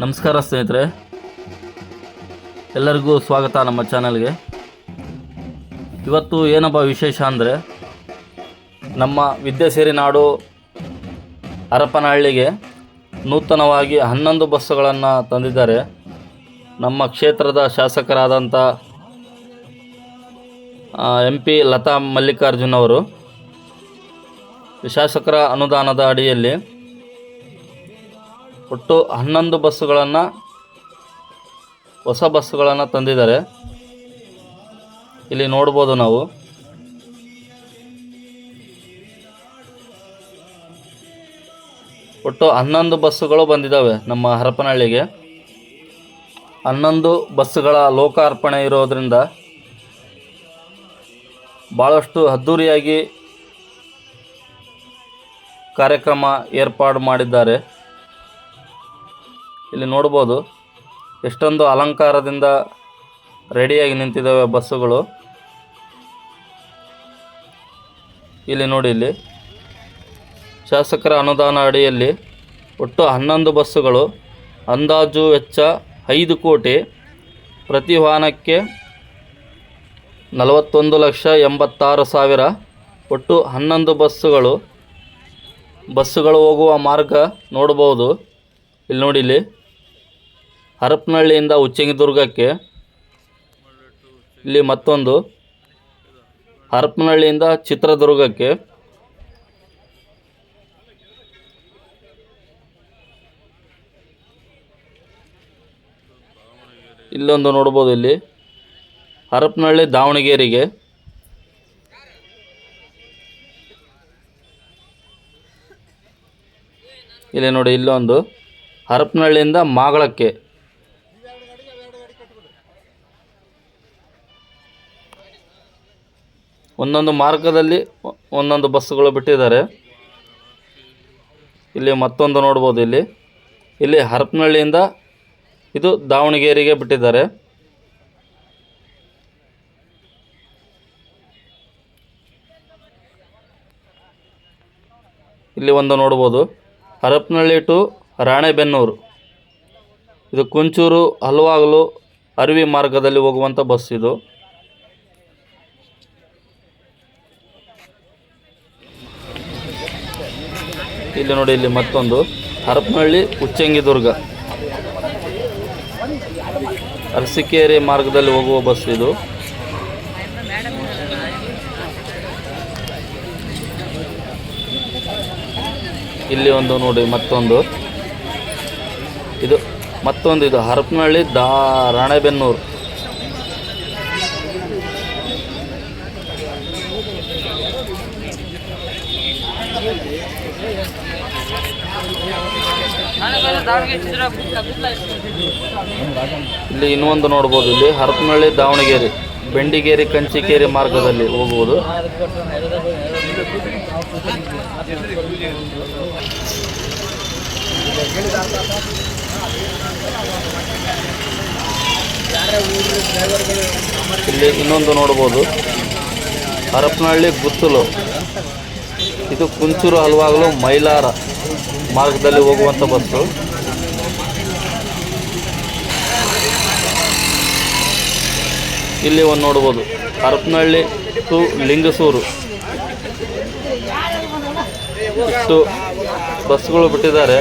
ನಮಸ್ಕಾರ ಸ್ನೇಹಿತರೆ. ಎಲ್ಲರಿಗೂ ಸ್ವಾಗತ ನಮ್ಮ ಚಾನಲ್ಗೆ. ಇವತ್ತು ಏನಪ್ಪ ವಿಶೇಷ ಅಂದರೆ, ನಮ್ಮ ವಿದ್ಯಾಸೇರಿ ನಾಡು ಹರಪನಹಳ್ಳಿಗೆ ನೂತನವಾಗಿ ಹನ್ನೊಂದು ಬಸ್ಸುಗಳನ್ನು ತಂದಿದ್ದಾರೆ. ನಮ್ಮ ಕ್ಷೇತ್ರದ ಶಾಸಕರಾದಂಥ ಎಂ ಪಿ ಲತಾ ಮಲ್ಲಿಕಾರ್ಜುನ್ ಅವರು. ಶಾಸಕರ ಅನುದಾನದ ಅಡಿಯಲ್ಲಿ ಒಟ್ಟು ಹನ್ನೊಂದು ಬಸ್ಸುಗಳನ್ನು, ಹೊಸ ಬಸ್ಸುಗಳನ್ನು ತಂದಿದ್ದಾರೆ. ಇಲ್ಲಿ ನೋಡ್ಬೋದು ನಾವು. ಒಟ್ಟು ಹನ್ನೊಂದು ಬಸ್ಸುಗಳು ಬಂದಿದ್ದಾವೆ ನಮ್ಮ ಹರಪನಹಳ್ಳಿಗೆ. ಹನ್ನೊಂದು ಬಸ್ಸುಗಳ ಲೋಕಾರ್ಪಣೆ ಇರೋದರಿಂದ ಭಾಳಷ್ಟು ಅದ್ಧೂರಿಯಾಗಿ ಕಾರ್ಯಕ್ರಮ ಏರ್ಪಾಡು ಮಾಡಿದ್ದಾರೆ. ಇಲ್ಲಿ ನೋಡ್ಬೋದು ಎಷ್ಟೊಂದು ಅಲಂಕಾರದಿಂದ ರೆಡಿಯಾಗಿ ನಿಂತಿದ್ದಾವೆ ಬಸ್ಸುಗಳು. ಇಲ್ಲಿ ನೋಡಿ ಇಲ್ಲಿ. ಶಾಸಕರ ಅನುದಾನ ಅಡಿಯಲ್ಲಿ ಒಟ್ಟು ಹನ್ನೊಂದು ಬಸ್ಸುಗಳು, ಅಂದಾಜು ವೆಚ್ಚ ಐದು ಕೋಟಿ, ಪ್ರತಿ ವಾಹನಕ್ಕೆ ನಲವತ್ತೊಂದು ಲಕ್ಷ ಎಂಬತ್ತಾರು ಸಾವಿರ. ಒಟ್ಟು ಹನ್ನೊಂದು ಬಸ್ಸುಗಳು ಬಸ್ಸುಗಳು ಹೋಗುವ ಮಾರ್ಗ ನೋಡ್ಬೋದು. ಇಲ್ಲಿ ನೋಡಿ ಇಲ್ಲಿ. ಹರಪನಹಳ್ಳಿಯಿಂದ ಉಚ್ಚಂಗಿದುರ್ಗಕ್ಕೆ ಇಲ್ಲಿ ಮತ್ತೊಂದು ಹರಪನಹಳ್ಳಿಯಿಂದ ಚಿತ್ರದುರ್ಗಕ್ಕೆ ಇಲ್ಲೊಂದು ನೋಡ್ಬೋದು ಇಲ್ಲಿ. ಹರಪನಹಳ್ಳಿ ದಾವಣಗೆರೆಗೆ. ಇಲ್ಲಿ ನೋಡಿ ಇಲ್ಲೊಂದು ಹರಪನಹಳ್ಳಿಯಿಂದ ಮಾಗಳಕ್ಕೆ. ಒಂದೊಂದು ಮಾರ್ಗದಲ್ಲಿ ಒಂದೊಂದು ಬಸ್ಸುಗಳು ಬಿಟ್ಟಿದ್ದಾರೆ. ಇಲ್ಲಿ ಮತ್ತೊಂದು ನೋಡ್ಬೋದು ಇಲ್ಲಿ. ಇಲ್ಲಿ ಹರಪನಹಳ್ಳಿಯಿಂದ ಇದು ದಾವಣಗೆರೆಗೆ ಬಿಟ್ಟಿದ್ದಾರೆ. ಇಲ್ಲಿ ಒಂದು ನೋಡ್ಬೋದು. ಹರಪನಹಳ್ಳಿ ಟು ರಾಣೆಬೆನ್ನೂರು. ಇದು ಕುಂಚೂರು, ಹಲವಾಗಲು, ಅರವಿ ಮಾರ್ಗದಲ್ಲಿ ಹೋಗುವಂಥ ಬಸ್ ಇದು. ಇಲ್ಲಿ ನೋಡಿ, ಇಲ್ಲಿ ಮತ್ತೊಂದು ಹರಪನಹಳ್ಳಿ ಉಚ್ಚಂಗಿದುರ್ಗ. ಅರಸಿಕೇರಿ ಮಾರ್ಗದಲ್ಲಿ ಹೋಗುವ ಬಸ್ ಇದು. ಇಲ್ಲಿ ಒಂದು ನೋಡಿ, ಮತ್ತೊಂದು. ಇದು ಮತ್ತೊಂದು, ಇದು ಹರಪನಹಳ್ಳಿ ದಾ ರಾಣೆಬೆನ್ನೂರು ಇಲ್ಲಿ ಇನ್ನೊಂದು ನೋಡ್ಬೋದು. ಇಲ್ಲಿ ಹರಪನಹಳ್ಳಿ, ದಾವಣಗೆರೆ, ಬೆಂಡಿಗೇರಿ, ಕಂಚಿಕೇರಿ ಮಾರ್ಗದಲ್ಲಿ ಹೋಗುವುದು ಇಲ್ಲಿ ಇನ್ನೊಂದು ನೋಡ್ಬೋದು. ಹರಪನಹಳ್ಳಿ, ಗುತ್ತಲು. ಇದು ಕುಂಚೂರು ಹಲವಾಗಲು ಮೈಲಾರ. ಮಾರ್ಗದಲ್ಲಿ ಹೋಗುವಂಥ ಬಸ್ಸು. ಇಲ್ಲಿ ಒಂದು ನೋಡ್ಬೋದು, ಹರಪನಹಳ್ಳಿ ಟು ಲಿಂಗಸೂರು. ಇಷ್ಟು ಬಸ್ಸುಗಳು ಬಿಟ್ಟಿದ್ದಾರೆ.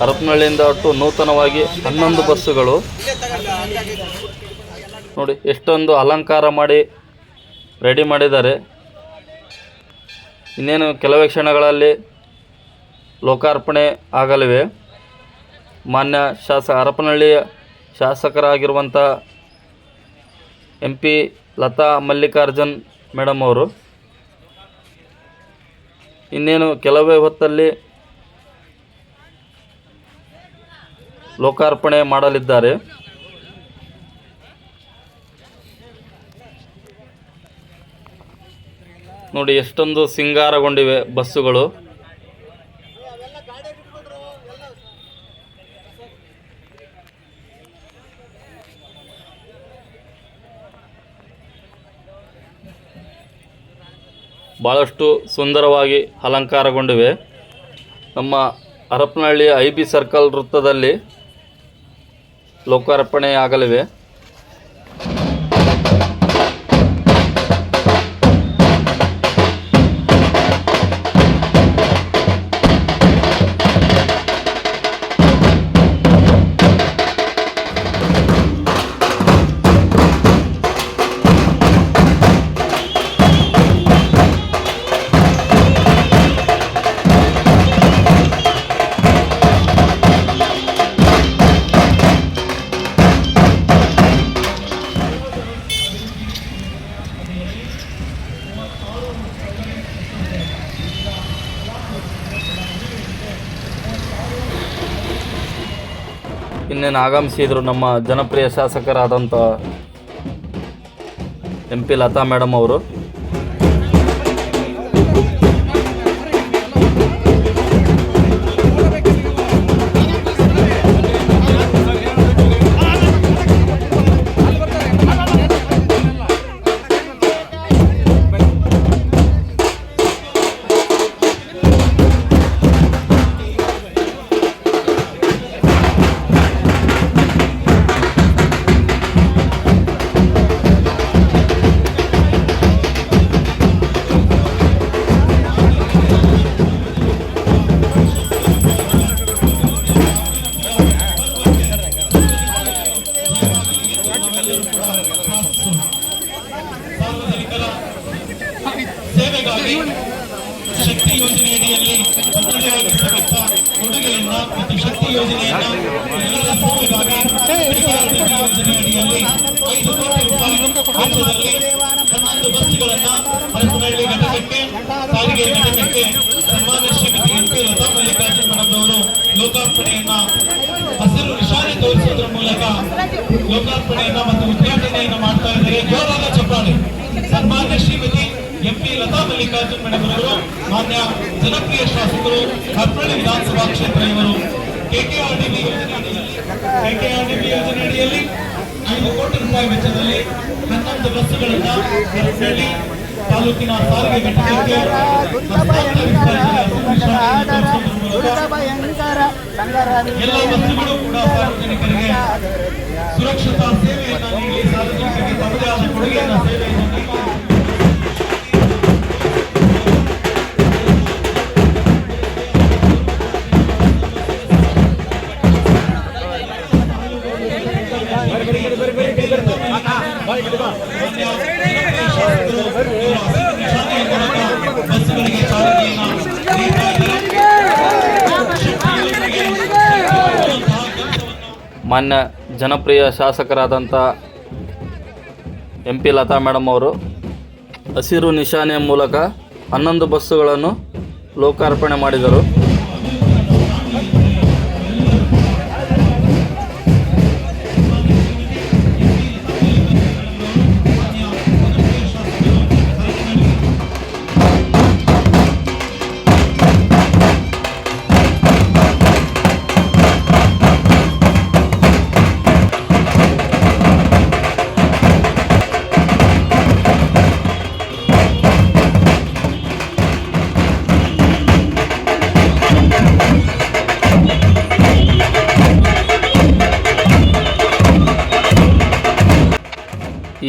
ಹರಪನಹಳ್ಳಿಯಿಂದ ಒಟ್ಟು ನೂತನವಾಗಿ ಹನ್ನೊಂದು ಬಸ್ಸುಗಳು. ನೋಡಿ, ಎಷ್ಟೊಂದು ಅಲಂಕಾರ ಮಾಡಿ ರೆಡಿ ಮಾಡಿದ್ದಾರೆ. ಇನ್ನೇನು ಕೆಲವೇ ಕ್ಷಣಗಳಲ್ಲಿ ಲೋಕಾರ್ಪಣೆ ಆಗಲಿವೆ. ಮಾನ್ಯ ಶಾಸಕ ಹರಪನಹಳ್ಳಿಯ ಶಾಸಕರಾಗಿರುವಂಥ M P Latha Mallikarjun madam ಅವರು. ಇನ್ನೇನು ಕೆಲವೇ ಹೊತ್ತಲ್ಲಿ ಲೋಕಾರ್ಪಣೆ ಮಾಡಲಿದ್ದಾರೆ. ನೋಡಿ ಎಷ್ಟೊಂದು ಸಿಂಗಾರಗೊಂಡಿವೆ ಬಸ್ಸುಗಳು. ಭಾಳಷ್ಟು ಸುಂದರವಾಗಿ ಅಲಂಕಾರಗೊಂಡಿವೆ. ನಮ್ಮ ಹರಪನಹಳ್ಳಿ ಐ ಬಿ ಸರ್ಕಲ್ ವೃತ್ತದಲ್ಲಿ ಲೋಕಾರ್ಪಣೆಯಾಗಲಿವೆ. ಇನ್ನೇನು ಆಗಮಿಸಿದ್ರು ನಮ್ಮ ಜನಪ್ರಿಯ ಶಾಸಕರಾದಂಥ ಎಂ ಪಿ ಲತಾ ಮೇಡಮ್ ಅವರು. ಪಡೆಯತಕ್ಕಂಥ ಕೊಡುಗೆಯನ್ನ ಮತ್ತು ಶಕ್ತಿ ಯೋಜನೆಯನ್ನ ಐದು ಕೋಟಿ ರೂಪಾಯಿ ವೆಚ್ಚದಲ್ಲಿ ಹನ್ನೊಂದು ಬಸ್ಸುಗಳನ್ನ ಹರಪನಹಳ್ಳಿ ಘಟಕಕ್ಕೆ, ಸಾರಿಗೆ ಘಟಕಕ್ಕೆ ಸನ್ಮಾನ್ಯ ಶ್ರೀಮತಿ ಎಂ ಪಿ ಲತಾ ಮಲ್ಲಿಕಾರ್ಜುನ್ ಅವರು ಲೋಕಾರ್ಪಣೆಯನ್ನ ಹಸಿರು ನಿಶಾನೆ ತೋರಿಸುವುದರ ಮೂಲಕ ಲೋಕಾರ್ಪಣೆಯನ್ನ ಮತ್ತು ಉದ್ಘಾಟನೆಯನ್ನ ಮಾಡ್ತಾ ಇದ್ದಾರೆ. ಜೋರಾದ ಚಪ್ಪಾಳೆ. ಸನ್ಮಾನ್ಯ Shrimati M P Latha Mallikarjun madam ಮಾನ್ಯ ಜನಪ್ರಿಯ ಶಾಸಕರು ಹರ್ಪಳ್ಳಿ ವಿಧಾನಸಭಾ ಕ್ಷೇತ್ರ ಇವರು. ಕೆಕೆಆರ್ಡಿಬಿ ಕೆಕೆಆರ್ಡಿಬಿ ಯೋಜನೆ ಐದು ಕೋಟಿ ರೂಪಾಯಿ ವೆಚ್ಚದಲ್ಲಿ ಹನ್ನೊಂದು ಬಸ್ಸುಗಳನ್ನ ಹರ್ಪಳ್ಳಿ ತಾಲೂಕಿನ ಸಾರಿಗೆ ಘಟಕಕ್ಕೆ ಎಲ್ಲ ಬಸ್ಸುಗಳು ಕೂಡ ಸಾರ್ವಜನಿಕರಿಗೆ ಸುರಕ್ಷತಾ ಸೇವೆಯನ್ನು ನೀಡಿ ಸಾರ್ವಜನಿಕರಿಗೆ ತಮ್ಮದೇ ಆದ ಕೊಡುಗೆಯನ್ನು ಸೇವೆಯನ್ನು ಮಾನ್ಯ ಜನಪ್ರಿಯ ಶಾಸಕರಾದಂಥ ಎಂ ಪಿ ಲತಾ ಮೇಡಮ್ ಅವರು, ಹಸಿರು ನಿಶಾನೆಯ ಮೂಲಕ ಹನ್ನೊಂದು ಬಸ್ಸುಗಳನ್ನು ಲೋಕಾರ್ಪಣೆ ಮಾಡಿದರು.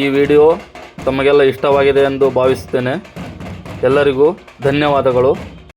ಈ ವಿಡಿಯೋ ತಮಗೆಲ್ಲ ಇಷ್ಟವಾಗಿದೆ ಎಂದು ಭಾವಿಸುತ್ತೇನೆ. ಎಲ್ಲರಿಗೂ ಧನ್ಯವಾದಗಳು.